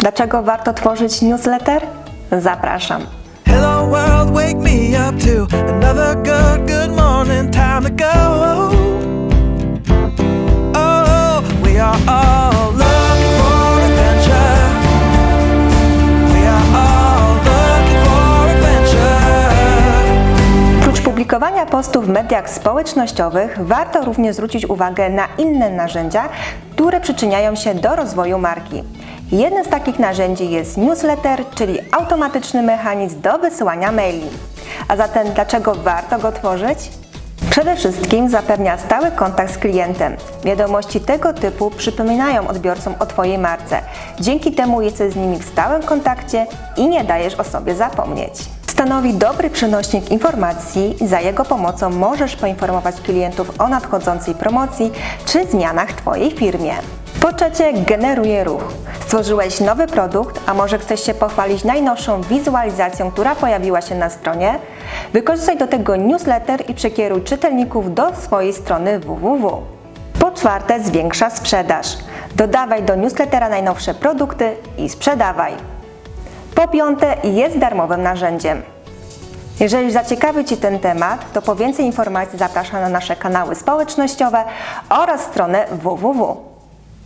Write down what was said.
Dlaczego warto tworzyć newsletter? Zapraszam. Hello world, wake me up to another good, good morning. Time to go. Oh, we are all looking for adventure. We are all looking for adventure. Prócz publikowania postów w mediach społecznościowych, warto również zwrócić uwagę na inne narzędzia, które przyczyniają się do rozwoju marki. Jednym z takich narzędzi jest newsletter, czyli automatyczny mechanizm do wysyłania maili. A zatem dlaczego warto go tworzyć? Przede wszystkim zapewnia stały kontakt z klientem. Wiadomości tego typu przypominają odbiorcom o Twojej marce. Dzięki temu jesteś z nimi w stałym kontakcie i nie dajesz o sobie zapomnieć. Stanowi dobry przenośnik informacji i za jego pomocą możesz poinformować klientów o nadchodzącej promocji czy zmianach w Twojej firmie. Po trzecie, generuje ruch. Stworzyłeś nowy produkt, a może chcesz się pochwalić najnowszą wizualizacją, która pojawiła się na stronie? Wykorzystaj do tego newsletter i przekieruj czytelników do swojej strony www. Po czwarte, zwiększa sprzedaż. Dodawaj do newslettera najnowsze produkty i sprzedawaj. Po piąte, jest darmowym narzędziem. Jeżeli zaciekawi Cię ten temat, to po więcej informacji zapraszam na nasze kanały społecznościowe oraz stronę www.